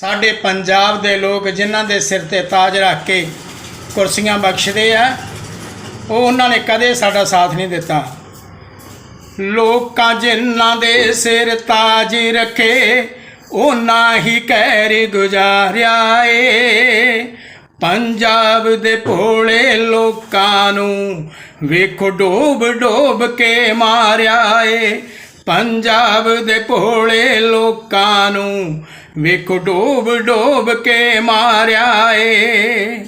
ਸਾਡੇ ਪੰਜਾਬ ਦੇ ਲੋਕ ਜਿਨ੍ਹਾਂ ਦੇ ਸਿਰ ਤੇ ਤਾਜ ਰੱਖ ਕੇ ਕੁਰਸੀਆਂ ਬਖਸ਼ਦੇ ਆ, ਉਹ ਉਹਨਾਂ ਨੇ ਕਦੇ ਸਾਡਾ ਸਾਥ ਨਹੀਂ ਦਿੱਤਾ। ਲੋਕਾਂ ਜਿਨ੍ਹਾਂ ਦੇ ਸਿਰ ਤਾਜ ਰੱਖੇ, ਉਹਨਾਂ ਹੀ ਕਹਿਰ ਗੁਜ਼ਾਰਿਆ ਏ। ਪੰਜਾਬ ਦੇ ਭੋਲੇ ਲੋਕਾਂ ਨੂੰ ਵੇਖੋ ਡੋਬ ਡੋਬ ਕੇ ਮਾਰਿਆ ਏ। ਪੰਜਾਬ ਦੇ ਭੋਲੇ ਲੋਕਾਂ ਨੂੰ ਵੇਖੋ ਡੋਬ ਡੋਬ ਕੇ ਮਾਰਿਆ ਏ।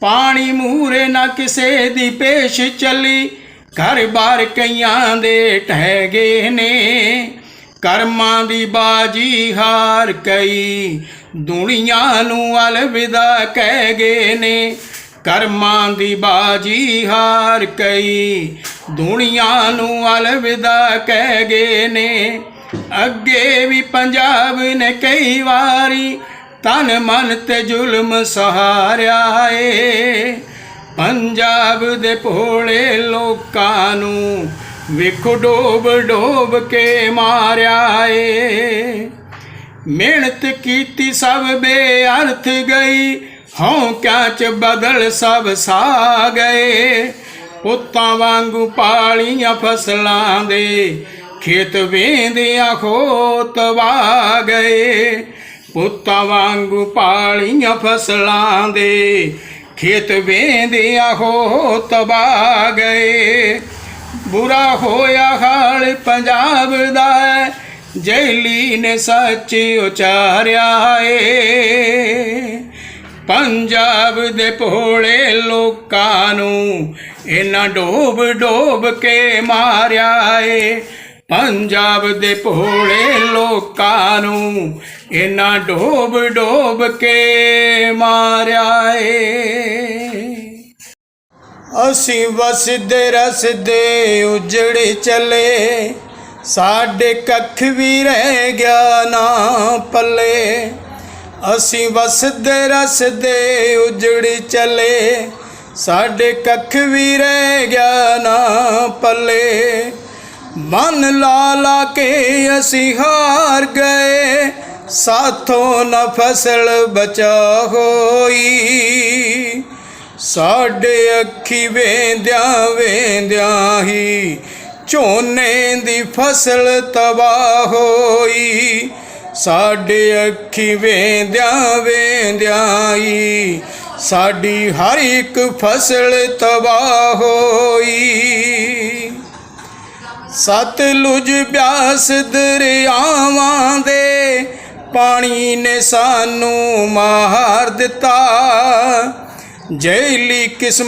ਪਾਣੀ ਮੂਰੇ ਨਾ ਕਿਸੇ ਦੀ ਪੇਸ਼ ਚੱਲੀ, ਘਰ ਬਾਰ ਕਈਆਂ ਦੇ ਟਹਿ ਗਏ ਨੇ। ਕਰਮਾਂ ਦੀ ਬਾਜੀ ਹਾਰ ਕਈ, ਦੁਨੀਆ ਨੂੰ ਅਲਵਿਦਾ ਕਹਿ ਗਏ ਨੇ। ਕਰਮਾਂ ਦੀ ਬਾਜੀ ਹਾਰ ਕਈ ਦੁਨੀਆ ਨੂੰ ਅਲਵਿਦਾ ਕਹਿ ਗਏ ਨੇ। ਅੱਗੇ ਵੀ ਪੰਜਾਬ ਨੇ ਕਈ ਵਾਰੀ ਤਨ ਮਨ ਤੇ ਜ਼ੁਲਮ ਸਹਾਰਿਆ ਏ। ਪੰਜਾਬ ਦੇ ਭੋਲੇ ਲੋਕਾਂ ਨੂੰ ਵੇਖੋ ਡੋਬ ਡੋਬ ਕੇ ਮਾਰਿਆ ਏ। ਮਿਹਨਤ ਕੀਤੀ ਸਭ ਬੇਅਰਥ ਗਈ ਹੌਂਕਿਆਂ ਚ ਬਦਲ ਸਭ ਸਾ ਗਏ। ਪੁੱਤਾਂ ਵਾਂਗੂ ਪਾਲੀਆਂ ਫਸਲਾਂ ਦੇ। ਖੇਤ ਵੇਂਦਿਆਂ ਖੋਤ ਵਾ ਗਏ। ਪੁੱਤਾਂ ਵਾਂਗੂ ਪਾਲੀਆਂ ਫਸਲਾਂ ਦੇ। ਖੇਤ ਵੇਂਦਿਆਂ ਖੋਤ ਵਾ ਗਏ। ਬੁਰਾ ਹੋਇਆ ਹਾਲ ਪੰਜਾਬ ਦਾ ਜੈਲੀ ਨੇ ਸੱਚ ਉਚਾਰਿਆ ਏ। ਪੰਜਾਬ ਦੇ ਭੋਲੇ ਲੋਕਾਂ ਨੂੰ ਇਹਨਾਂ ਡੋਬ ਡੋਬ ਕੇ ਮਾਰਿਆ ਏ। ਪੰਜਾਬ ਦੇ ਭੋਲੇ ਲੋਕਾਂ ਨੂੰ ਇਹਨਾਂ ਡੋਬ ਡੋਬ ਕੇ ਮਾਰਿਆ ਏ। ਅਸੀਂ ਵਸਦੇ ਰਸਦੇ ਉਜੜੇ ਚਲੇ, ਸਾਡੇ ਕੱਖ ਵੀ ਰਹਿ ਗਿਆ ਨਾ ਪੱਲੇ। ਅਸੀਂ ਵਸਦੇ ਰਸਦੇ ਉਜੜੇ ਚਲੇ ਸਾਡੇ ਕੱਖ ਵੀ ਰਹਿ ਗਿਆ ਨਾ ਪੱਲੇ। ਮਨ ਲਾ ਲਾ ਕੇ ਅਸੀਂ ਹਾਰ ਗਏ। ਸਾਥੋਂ ਨਾ ਫਸਲ ਬਚਾ ਹੋਈ। ਸਾਡੇ ਅੱਖੀ ਵੇਂਦਿਆਂ ਵੇਂਦਿਆਂ ਹੀ ਝੋਨੇ ਦੀ ਫਸਲ ਤਬਾਹ ਹੋਈ। ਸਾਡੇ ਅੱਖੀ ਵੇਂਦਿਆਂ ਵੇਂਦਿਆਂ ਹੀ ਸਾਡੀ ਹਰ ਇੱਕ ਫਸਲ ਤਬਾਹ ਹੋਈ। ਸਤਲੁਜ ਬਿਆਸ ਦਰਿਆਵਾਂ ਦੇ ਪਾਣੀ ਨੇ ਸਾਨੂੰ ਮਾਰ ਦਿੱਤਾ। ਜੈਲੀ ਕਿਸਮ